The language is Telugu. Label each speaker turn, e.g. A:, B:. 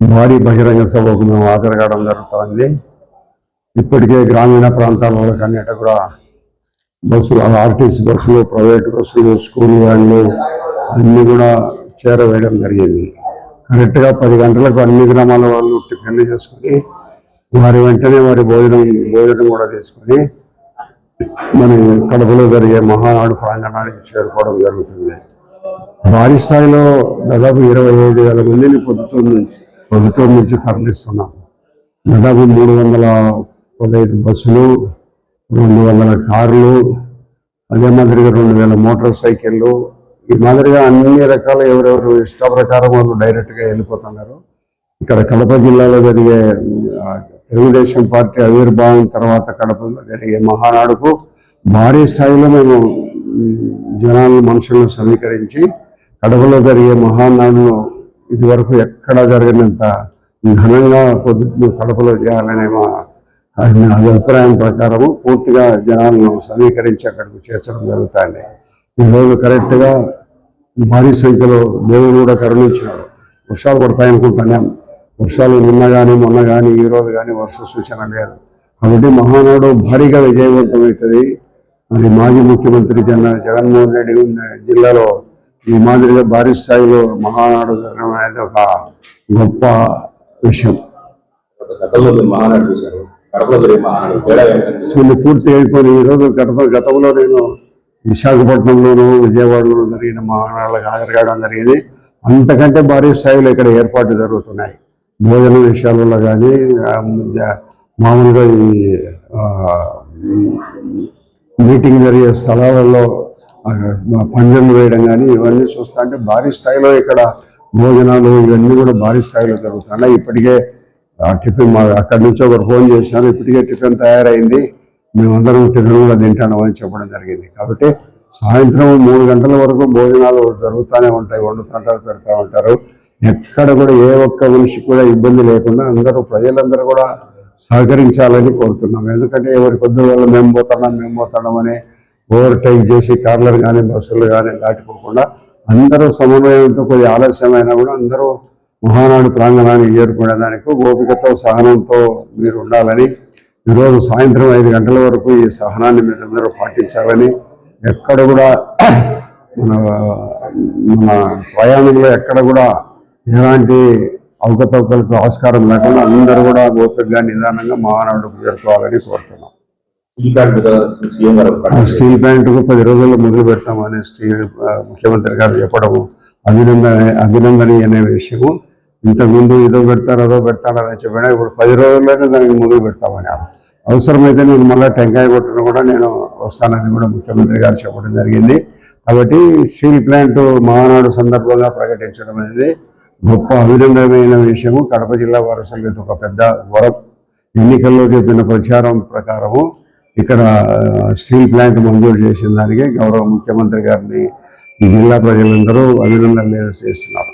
A: భారీ బహిరంగ సభకు మేము హాజరు జరుగుతుంది. ఇప్పటికే గ్రామీణ ప్రాంతాల కన్నీట కూడా బస్సులు ఆర్టీసీ బస్సులు ప్రైవేట్ బస్సులు స్కూల్ వ్యాన్లు అన్నీ కూడా చేరవేయడం జరిగింది. కరెక్ట్గా పది గంటలకు అన్ని గ్రామాల వాళ్ళు టిఫిన్లు చేసుకొని వారి వెంటనే వారి భోజనం భోజనం కూడా తీసుకొని మన కడపలో జరిగే మహానాడు ప్రాంగణానికి చేరుకోవడం జరుగుతుంది. భారీ స్థాయిలో దాదాపు ఇరవై ఐదు వేల మందిని ప్రభుత్వం నుంచి ప్రభుత్వం నుంచి తరలిస్తున్నాం. దాదాపు మూడు వందల పదహైదు బస్సులు రెండు వందల కార్లు అదే మాదిరిగా రెండు వేల మోటార్ సైకిళ్ళు ఈ మాదిరిగా అన్ని రకాల ఎవరెవరు ఇష్ట ప్రకారం వాళ్ళు డైరెక్ట్గా వెళ్ళిపోతున్నారు. ఇక్కడ కడప జిల్లాలో జరిగే తెలుగుదేశం పార్టీ ఆవిర్భావం తర్వాత కడపలో జరిగే మహానాడుకు భారీ స్థాయిలో మేము ఉమ్, జనాలను మనుషులను సమీకరించి కడపలో జరిగే మహానాడును ఇదివరకు ఎక్కడా జరిగినంత ఘనంగా పొద్దున్న కడపలో చేయాలనే మా ఆయన అభిప్రాయం ప్రకారము పూర్తిగా జనాలను సమీకరించి అక్కడికి చేర్చడం జరుగుతుంది. ఈరోజు కరెక్ట్గా భారీ సంఖ్యలో దేవుడు కూడా కరుణించినాడు. వర్షాలు పడతాయనుకుంటున్నాం వర్షాలు నిన్న కానీ మొన్న కానీ ఈ కానీ వర్ష సూచన లేదు. కాబట్టి మహానాడు భారీగా విజయవంతమవుతుంది. అది మాజీ ముఖ్యమంత్రి జన జగన్మోహన్ రెడ్డి ఉన్న జిల్లాలో ఈ మాదిరిగా భారీ స్థాయిలో మహానాడు జరగడం అనేది ఒక గొప్ప విషయం.
B: మహానాడు
A: పూర్తి అయిపోయి ఈరోజు గత గతంలో నేను విశాఖపట్నంలోను విజయవాడలోను జరిగిన మహానాడులకు హాజరు కావడం జరిగింది. అంతకంటే భారీ స్థాయిలో ఇక్కడ ఏర్పాట్లు జరుగుతున్నాయి. భోజన విషయాలలో కానీ మామూలుగా ఈ మీటింగ్ జరిగే స్థలాలలో ఆ, వేయడం కానీ ఇవన్నీ చూస్తా అంటే భారీ స్థాయిలో ఇక్కడ భోజనాలు ఇవన్నీ కూడా భారీ స్థాయిలో జరుగుతున్నాయి. ఇప్పటికే టిఫిన్ మా అక్కడి నుంచి ఒకరు ఫోన్ చేశాను ఇప్పటికే టిఫిన్ తయారైంది. మేమందరం టిఫిన్ కూడా తింటాను అని చెప్పడం జరిగింది. కాబట్టి సాయంత్రం మూడు గంటల వరకు భోజనాలు జరుగుతూనే ఉంటాయి. వండుతుంటారు పెడతా ఉంటారు. ఎక్కడ కూడా ఏ ఒక్క మనిషి కూడా ఇబ్బంది లేకుండా అందరూ ప్రజలందరూ కూడా సహకరించాలని కోరుతున్నాం. ఎందుకంటే ఎవరి కొద్ది వాళ్ళు మేము పోతున్నాం మేము పోతున్నాం అనే ఓవర్టేక్ చేసి కార్లర్ కానీ బస్సులు కానీ దాటిపోకుండా అందరూ సమన్వయంతో కొద్ది ఆలస్యమైనా కూడా అందరూ మహానాడు ప్రాంగణానికి చేరుకునేదానికి ఓపికతో సహనంతో మీరు ఉండాలని ఈరోజు సాయంత్రం ఐదు గంటల వరకు ఈ సహనాన్ని మీరు పాటించాలని ఎక్కడ కూడా మన మన ప్రయాణంలో ఎక్కడ కూడా ఎలాంటి అవకతవకలకు ఆస్కారం లేకుండా అందరూ కూడా ఓపికగా నిదానంగా మహానాడుకు చేరుకోవాలని కోరుతున్నాం. స్టీల్ ప్లాంట్కు పది రోజుల్లో మొదలు పెడతామని స్టీల్ ముఖ్యమంత్రి గారు చెప్పడము అభినందన అభినందనీయమైన విషయము. ఇంతకుముందు ఇదో పెడతారు అదో పెడతారు అని చెప్పినా ఇప్పుడు పది రోజుల్లోనే దానికి మొదలు పెడతామని అవసరమైతే నేను మళ్ళీ టెంకాయ కొట్టిన కూడా నేను వస్తానని కూడా ముఖ్యమంత్రి గారు చెప్పడం జరిగింది. కాబట్టి స్టీల్ ప్లాంట్ మహానాడు సందర్భంగా ప్రకటించడం అనేది గొప్ప అభినందనమైన విషయము. కడప జిల్లా వారసులు ఇది ఒక పెద్ద వరం. ఎన్నికల్లో చెప్పిన ప్రచారం ప్రకారము ఇక్కడ స్టీల్ ప్లాంట్ మంజూరు చేసిన దానికి గౌరవ ముఖ్యమంత్రి గారిని ఈ జిల్లా ప్రజలందరూ అభినందనలు చేస్తున్నారు